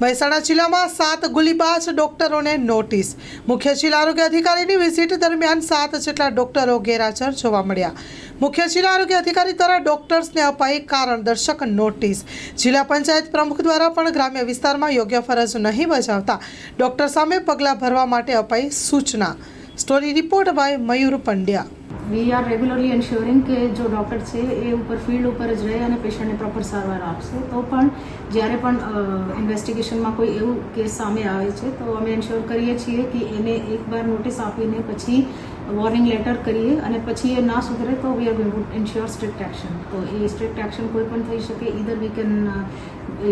મહેસાણા જિલ્લામાં સાત ગુલીબાજ ડોક્ટરોને નોટિસ. મુખ્ય જિલ્લા આરોગ્ય અધિકારીની વિઝિટ દરમિયાન સાત જેટલા ડોક્ટરો ગેરહાજર જોવા મળ્યા. મુખ્ય જિલ્લા આરોગ્ય અધિકારી દ્વારા ડોક્ટર્સને અપાઈ કારણ દર્શક નોટિસ. જિલ્લા પંચાયત પ્રમુખ દ્વારા પણ ગ્રામ્ય વિસ્તારમાં યોગ્ય ફરજ નહીં બજાવતા ડોક્ટર સામે પગલાં ભરવા માટે અપાઈ સૂચના. Story report by Mayur Pandya. We are regularly ensuring કે જો ડૉક્ટર છે, એ ઉપર ફિલ્ડ ઉપર જ રહે અને પેશન્ટને પ્રોપર સારવાર આપશે. તો પણ જ્યારે પણ ઇન્વેસ્ટિગેશનમાં કોઈ એવું કેસ સામે આવે છે, તો અમે એન્શ્યોર કરીએ છીએ કે એને એકવાર નોટિસ આપીને પછી વોર્નિંગ લેટર કરીએ અને પછી એ ના સુધરે તો we are to ensure strict action તો એ સ્ટ્રિક્ટ એક્શન કોઈ પણ થઈ શકે ઈધર વી કેન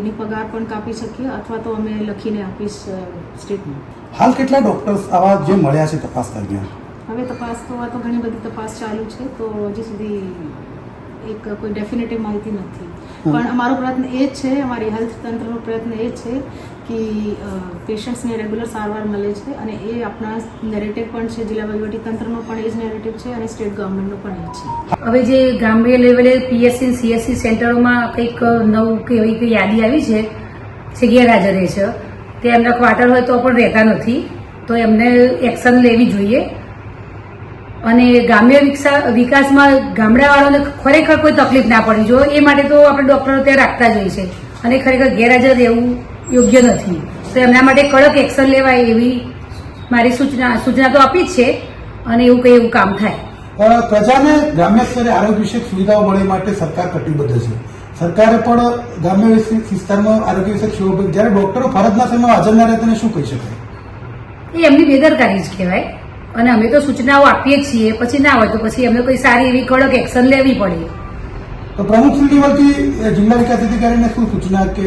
એની પગાર પણ કાપી શકીએ અથવા તો અમે લખીને આપીશ સ્ટેટમેન્ટ હાલ કેટલા ડોક્ટર્સ આવા જે મળ્યા છે તપાસ દરમિયાન? હવે તપાસ તો આ તો ઘણી બધી તપાસ ચાલુ છે તો હજી સુધી એક કોઈ ડેફિનેટિવ માહિતી નથી. પણ અમારો પ્રયત્ન એ જ છે અમારી હેલ્થ તંત્રનો પ્રયત્ન એ જ છે કે પેશન્ટ્સને રેગ્યુલર સારવાર મળે છે અને એ આપણા નેરેટિવ પણ છે જિલ્લા વહીવટી તંત્રનો પણ એ જ નેરેટિવ છે અને સ્ટેટ ગવર્મેન્ટનો પણ એ છે. હવે જે ગ્રામ્ય લેવલે પીએસસી સીએસસી સેન્ટરોમાં કંઈક નવું કે એવી કંઈ યાદી આવી છે જે ગેરહાજર રહે છે તે એમના ક્વાર્ટર હોય તો પણ રહેતા નથી તો એમને એક્શન લેવી જોઈએ. અને ગ્રામ્ય વિકસા વિકાસમાં ગામડાવાળાને ખરેખર કોઈ તકલીફ ના પડવી જોઈએ. એ માટે તો આપણે ડોક્ટરો ત્યાં રાખતા જ હોય છે. અને ખરેખર ગેરહાજર રહેવું યોગ્ય નથી. તો એમના માટે કડક એક્શન લેવાય એવી મારી સૂચના સૂચના તો આપી જ છે. અને એવું કંઈ એવું કામ થાય. પ્રજાને ગ્રામ્ય સ્તરે આરોગ્ય વિષયક સુવિધાઓ મળે માટે સરકાર કટિબદ્ધ છે. સરકારે પણ ગ્રામ્ય વિસ્તારમાં આરોગ્ય વિષયક સેવાઓ જ્યારે ડોક્ટરો ફરજના સમયમાં હાજર ના રહે તેને શું કહી શકાય? એ એમની બેદરકારી જ કહેવાય. અને અમે તો સૂચનાઓ આપીએ છીએ. પછી ના હોય તો પછી અમે કોઈ સારી એવી કડક એક્શન લેવી પડે. તો પ્રમુખ શ્રી લેવલથી અ, જિલ્લા વિકાસ અધિકારીને શું સૂચના કે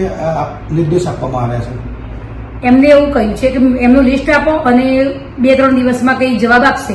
નિર્દેશ આપવામાં આવ્યા છે? એમને એવું કહ્યું છે કે એમનું લિસ્ટ આપો અને બે ત્રણ દિવસમાં કંઈ જવાબ આપશે.